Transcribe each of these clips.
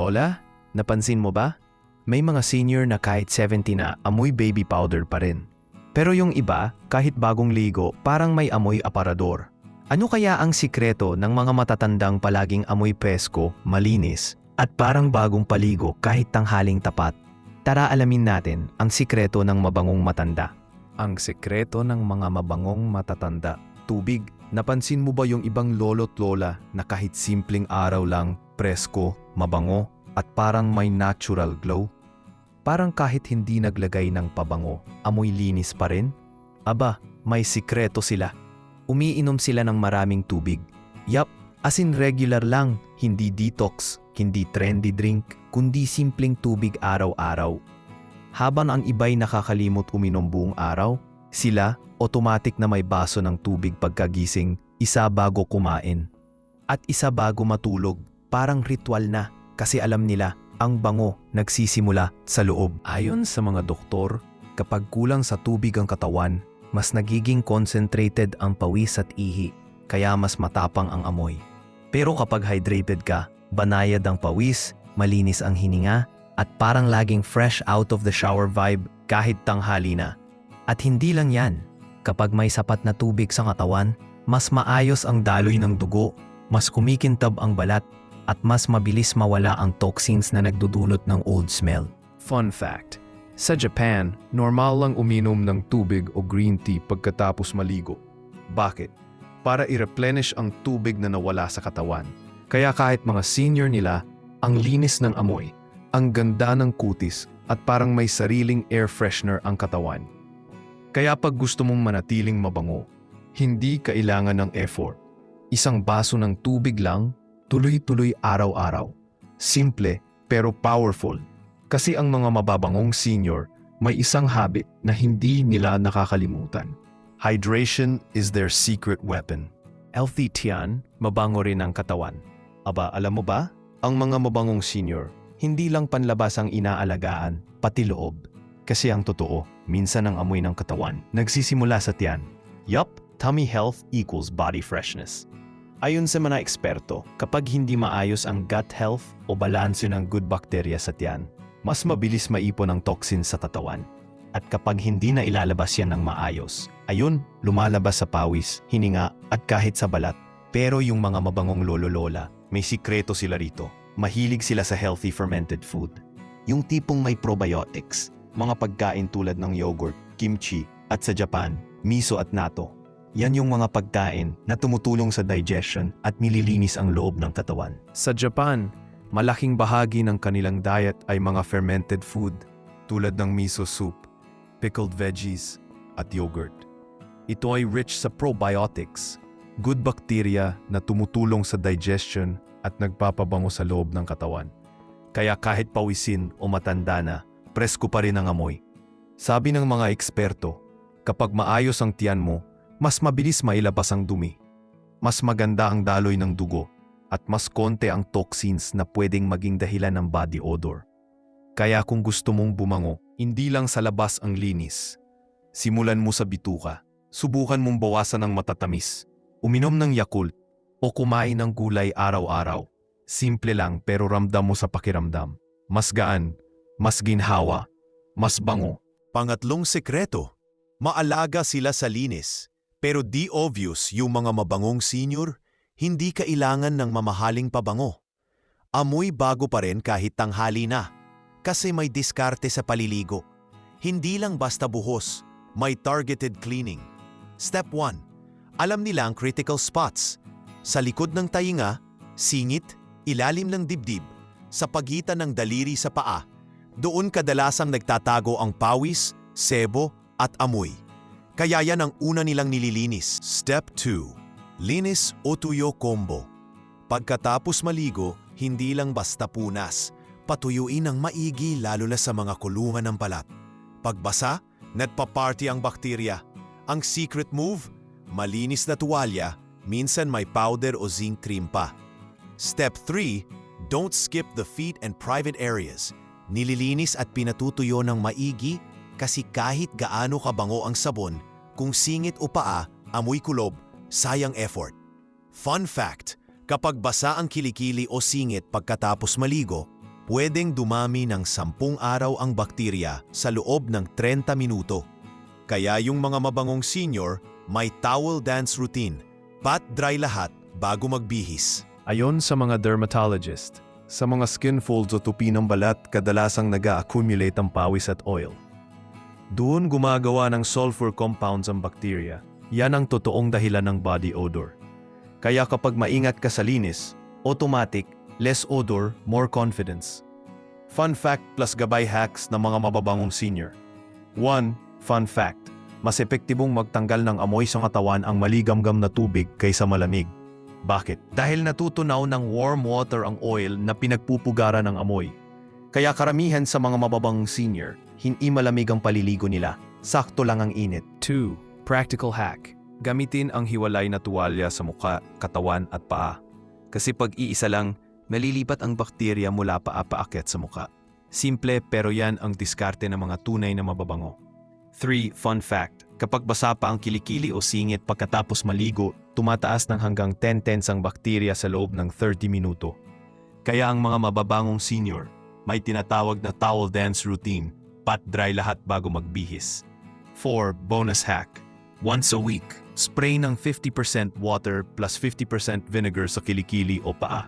Lola, napansin mo ba? May mga senior na kahit 70 na amoy baby powder pa rin. Pero yung iba, kahit bagong ligo, parang may amoy aparador. Ano kaya ang sikreto ng mga matatandang palaging amoy pesko, malinis, at parang bagong paligo kahit tanghaling tapat? Tara alamin natin ang sikreto ng mabangong matanda. Ang sikreto ng mga mabangong matatanda. Tubig. Napansin mo ba yung ibang lolo't lola na kahit simpleng araw lang, presko, mabango, at parang may natural glow? Parang kahit hindi naglagay ng pabango, amoy linis pa rin? Aba, may sikreto sila. Umiinom sila ng maraming tubig. Yup, as in regular lang, hindi detox, hindi trendy drink, kundi simpleng tubig araw-araw. Habang ang iba'y nakakalimot uminom buong araw, sila, automatic na may baso ng tubig pagkagising, isa bago kumain. At isa bago matulog, parang ritual na kasi alam nila ang bango nagsisimula sa loob. Ayon sa mga doktor, kapag kulang sa tubig ang katawan, mas nagiging concentrated ang pawis at ihi, kaya mas matapang ang amoy. Pero kapag hydrated ka, banayad ang pawis, malinis ang hininga, at parang laging fresh out of the shower vibe kahit tanghali na. At hindi lang yan, kapag may sapat na tubig sa katawan, mas maayos ang daloy ng dugo, mas kumikintab ang balat, at mas mabilis mawala ang toxins na nagdudulot ng old smell. Fun fact, sa Japan, normal lang uminom ng tubig o green tea pagkatapos maligo. Bakit? Para i-replenish ang tubig na nawala sa katawan. Kaya kahit mga senior nila, ang linis ng amoy, ang ganda ng kutis at parang may sariling air freshener ang katawan. Kaya pag gusto mong manatiling mabango, hindi kailangan ng effort. Isang baso ng tubig lang tuloy-tuloy araw-araw. Simple pero powerful. Kasi ang mga mababangong senior may isang habit na hindi nila nakakalimutan. Hydration is their secret weapon. Healthy tiyan, mabango rin ang katawan. Aba, alam mo ba? Ang mga mabangong senior, hindi lang panlabas ang inaalagaan, pati loob. Kasi ang totoo, minsan ang amoy ng katawan, nagsisimula sa tiyan. Yup, tummy health equals body freshness. Ayon sa mga eksperto, kapag hindi maayos ang gut health o balanse ng good bacteria sa tiyan, mas mabilis maipon ang toxin sa katawan. At kapag hindi na ilalabas yan ng maayos, ayun, lumalabas sa pawis, hininga at kahit sa balat. Pero yung mga mabangong lolo-lola, may sikreto sila rito. Mahilig sila sa healthy fermented food. Yung tipong may probiotics, mga pagkain tulad ng yogurt, kimchi, at sa Japan, miso at natto yan yung mga pagkain na tumutulong sa digestion at nililinis ang loob ng katawan. Sa Japan, malaking bahagi ng kanilang diet ay mga fermented food tulad ng miso soup, pickled veggies, at yogurt. Ito ay rich sa probiotics, good bacteria na tumutulong sa digestion at nagpapabango sa loob ng katawan. Kaya kahit pawisin o matanda na, presko pa rin ang amoy. Sabi ng mga eksperto, kapag maayos ang tiyan mo, mas mabilis mailabas ang dumi. Mas maganda ang daloy ng dugo at mas konti ang toxins na pwedeng maging dahilan ng body odor. Kaya kung gusto mong bumango, hindi lang sa labas ang linis. Simulan mo sa bituka. Subukan mong bawasan ng matatamis. Uminom ng Yakult o kumain ng gulay araw-araw. Simple lang pero ramdam mo sa pakiramdam. Mas gaan, mas ginhawa, mas bango. Pangatlong sekreto, maalaga sila sa linis. Pero di obvious yung mga mabangong senior, hindi kailangan ng mamahaling pabango. Amoy bago pa rin kahit tanghali na, kasi may diskarte sa paliligo. Hindi lang basta buhos, may targeted cleaning. Step 1. Alam nila ang critical spots. Sa likod ng tainga, singit, ilalim ng dibdib, sa pagitan ng daliri sa paa, doon kadalasang nagtatago ang pawis, sebo at amoy. Kaya yan ang una nilang nililinis. Step 2. Linis o tuyo combo. Pagkatapos maligo, hindi lang basta punas. Patuyuin ng maigi lalo na sa mga kulungan ng balat. Pagbasa, nagpa-party ang bakterya. Ang secret move, malinis na tuwalya, minsan may powder o zinc cream pa. Step 3. Don't skip the feet and private areas. Nililinis at pinatutuyo ng maigi kasi kahit gaano kabango ang sabon, kung singit o paa, amoy kulob, sayang effort. Fun fact, kapag basa ang kilikili o singit pagkatapos maligo, pwedeng dumami ng 10 araw ang bakterya sa loob ng 30 minuto. Kaya yung mga mabangong senior, may towel dance routine. Pat dry lahat bago magbihis. Ayon sa mga dermatologist, sa mga skin folds o tupi ng balat kadalasang nag-accumulate ang pawis at oil. Doon gumagawa ng sulfur compounds ang bakterya. Yan ang totoong dahilan ng body odor. Kaya kapag maingat ka sa linis, automatic, less odor, more confidence. Fun fact plus gabay hacks ng mga mababangong senior. 1. Fun fact. Mas epektibong magtanggal ng amoy sa katawan ang maligamgam na tubig kaysa malamig. Bakit? Dahil natutunaw ng warm water ang oil na pinagpupugaran ng amoy. Kaya karamihan sa mga mababang senior, hindi malamig ang paliligo nila. Sakto lang ang init. 2. Practical hack. Gamitin ang hiwalay na tuwalya sa muka, katawan at paa. Kasi pag iisa lang, malilipat ang bakterya mula paa paakyat sa muka. Simple pero yan ang diskarte ng mga tunay na mababango. 3. Fun fact. Kapag basa pa ang kilikili o singit pagkatapos maligo, tumataas ng hanggang 10 tenths ang bakterya sa loob ng 30 minuto. Kaya ang mga mababangong senior, may tinatawag na towel dance routine, pat dry lahat bago magbihis. 4. Bonus hack. Once a week, spray ng 50% water plus 50% vinegar sa kilikili o paa.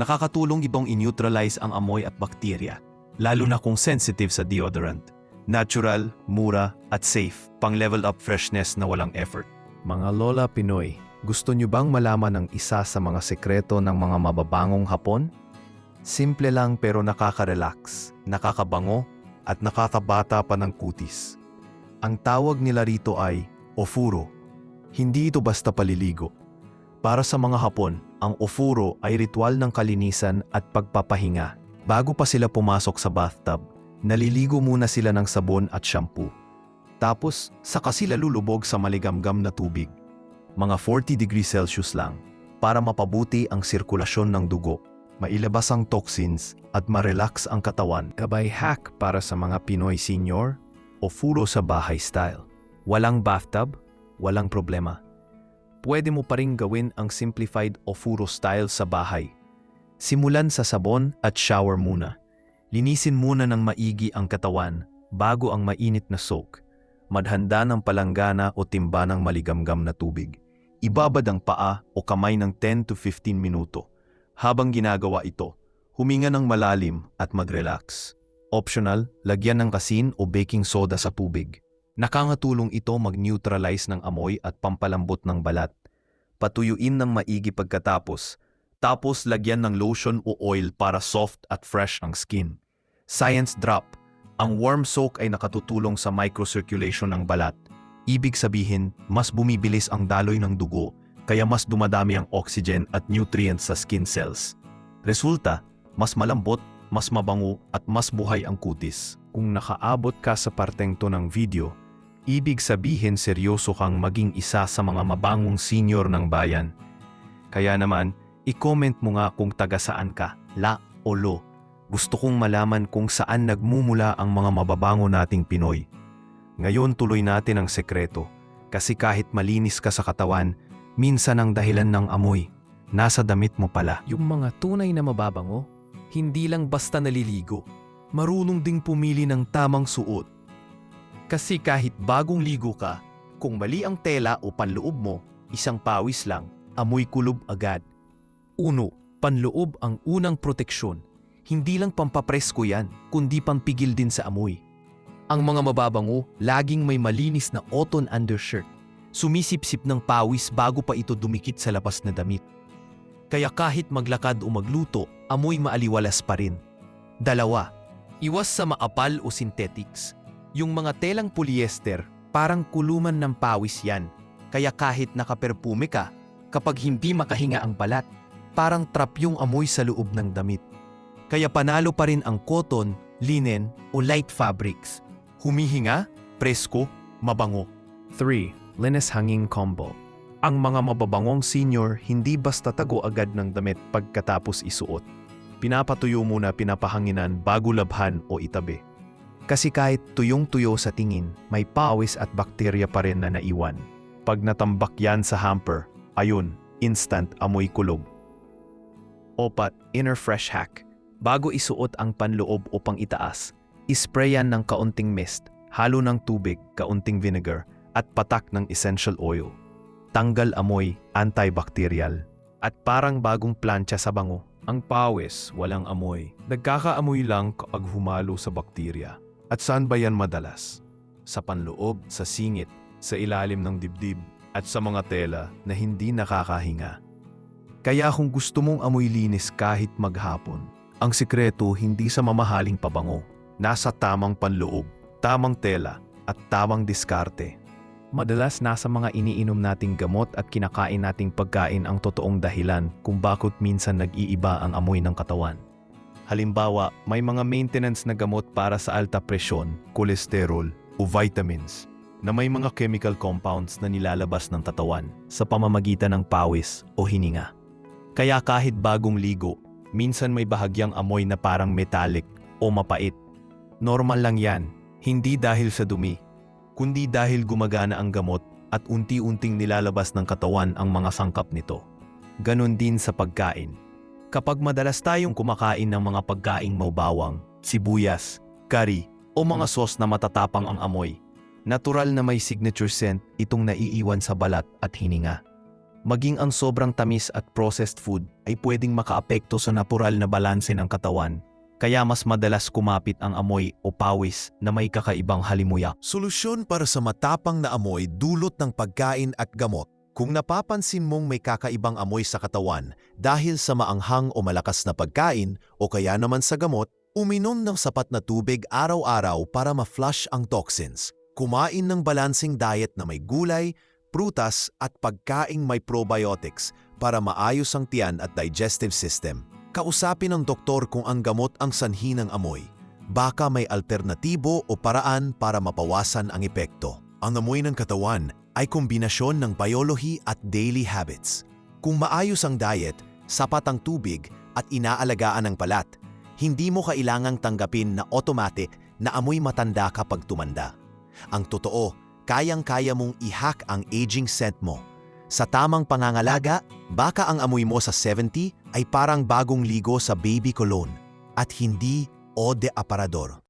Nakakatulong itong i-neutralize ang amoy at bakterya, lalo na kung sensitive sa deodorant. Natural, mura, at safe, pang level up freshness na walang effort. Mga Lola Pinoy, gusto nyo bang malaman ang isa sa mga sekreto ng mga mababangong hapon? Simple lang pero nakaka-relax, nakakabango, at nakakabata pa ng kutis. Ang tawag nila rito ay ofuro. Hindi ito basta paliligo. Para sa mga Hapon, ang ofuro ay ritual ng kalinisan at pagpapahinga. Bago pa sila pumasok sa bathtub, naliligo muna sila ng sabon at shampoo. Tapos, saka sila lulubog sa maligamgam na tubig. Mga 40 degrees Celsius lang para mapabuti ang sirkulasyon ng dugo, mailabas ang toxins at ma-relax ang katawan. Kabay hack para sa mga Pinoy senior o furo sa bahay style. Walang bathtub, walang problema. Pwede mo pa rin gawin ang simplified o furo style sa bahay. Simulan sa sabon at shower muna. Linisin muna ng maigi ang katawan bago ang mainit na soak. Madhanda ng palanggana o timba ng maligamgam na tubig. Ibabad ang paa o kamay ng 10 to 15 minuto. Habang ginagawa ito, huminga ng malalim at mag-relax. Optional, lagyan ng kasin o baking soda sa tubig. Nakangatulong ito mag-neutralize ng amoy at pampalambot ng balat. Patuyuin ng maigi pagkatapos, tapos lagyan ng lotion o oil para soft at fresh ang skin. Science drop. Ang warm soak ay nakatutulong sa microcirculation ng balat. Ibig sabihin, mas bumibilis ang daloy ng dugo, kaya mas dumadami ang oxygen at nutrients sa skin cells. Resulta, mas malambot, mas mabango at mas buhay ang kutis. Kung nakaabot ka sa parteng to ng video, ibig sabihin seryoso kang maging isa sa mga mabangong senior ng bayan. Kaya naman, i-comment mo nga kung taga saan ka, la o lo. Gusto kong malaman kung saan nagmumula ang mga mababango nating Pinoy. Ngayon tuloy natin ang sekreto, kasi kahit malinis ka sa katawan, minsan ang dahilan ng amoy, nasa damit mo pala. Yung mga tunay na mababango, hindi lang basta naliligo. Marunong ding pumili ng tamang suot. Kasi kahit bagong ligo ka, kung mali ang tela o panloob mo, isang pawis lang, amoy kulob agad. Uno, panloob ang unang proteksyon. Hindi lang pampapresko yan, kundi pampigil din sa amoy. Ang mga mababango, laging may malinis na cotton undershirt. Sumisipsip ng pawis bago pa ito dumikit sa labas na damit. Kaya kahit maglakad o magluto, amoy maaliwalas pa rin. Dalawa, iwas sa maapal o synthetics. Yung mga telang polyester, parang kuluman ng pawis yan. Kaya kahit nakaperpume ka, kapag hindi makahinga ang balat, parang trap yung amoy sa loob ng damit. Kaya panalo pa rin ang cotton, linen o light fabrics. Humihinga, presko, mabango. 3. Linis hanging combo. Ang mga mababangong senior hindi basta tago agad ng damit pagkatapos isuot. Pinapatuyo muna pinapahanginan bago labhan o itabi. Kasi kahit tuyong-tuyo sa tingin, may pawis at bakterya pa rin na naiwan. Pag natambak yan sa hamper, ayun, instant amoy kulog. Opat, inner fresh hack. Bago isuot ang panloob o pang itaas, isprayan ng kaunting mist, halo ng tubig, kaunting vinegar, at patak ng essential oil. Tanggal amoy, antibacterial. At parang bagong plancha sa bango. Ang pawis, walang amoy. Nagkakaamoy lang kapag humalo sa bakterya. At saan ba yan madalas? Sa panloob, sa singit, sa ilalim ng dibdib, at sa mga tela na hindi nakakahinga. Kaya kung gusto mong amoy linis kahit maghapon, ang sikreto hindi sa mamahaling pabango, nasa tamang panloob, tamang tela, at tamang diskarte. Madalas nasa mga iniinom nating gamot at kinakain nating pagkain ang totoong dahilan kung bakit minsan nag-iiba ang amoy ng katawan. Halimbawa, may mga maintenance na gamot para sa alta presyon, kolesterol, o vitamins na may mga chemical compounds na nilalabas ng katawan sa pamamagitan ng pawis o hininga. Kaya kahit bagong ligo, minsan may bahagyang amoy na parang metallic o mapait. Normal lang yan, hindi dahil sa dumi, kundi dahil gumagana ang gamot at unti-unting nilalabas ng katawan ang mga sangkap nito. Ganon din sa pagkain. Kapag madalas tayong kumakain ng mga pagkaing maubawang, sibuyas, curry, o mga sauce na matatapang ang amoy, natural na may signature scent itong naiiwan sa balat at hininga. Maging ang sobrang tamis at processed food ay pwedeng makaapekto sa natural na balanse ng katawan, kaya mas madalas kumapit ang amoy o pawis na may kakaibang halimuyak. Solusyon para sa matapang na amoy dulot ng pagkain at gamot. Kung napapansin mong may kakaibang amoy sa katawan dahil sa maanghang o malakas na pagkain o kaya naman sa gamot, uminom ng sapat na tubig araw-araw para ma-flush ang toxins. Kumain ng balancing diet na may gulay, prutas at pagkaing may probiotics para maayos ang tiyan at digestive system. Kausapin ng doktor kung ang gamot ang sanhi ng amoy. Baka may alternatibo o paraan para mapawasan ang epekto. Ang amoy ng katawan ay kombinasyon ng biology at daily habits. Kung maayos ang diet, sapat ang tubig at inaalagaan ang balat, hindi mo kailangang tanggapin na automatic na amoy matanda kapag tumanda. Ang totoo, kayang-kaya mong i-hack ang aging scent mo. Sa tamang pangangalaga, baka ang amoy mo sa 70 ay parang bagong ligo sa baby cologne at hindi eau de aparador.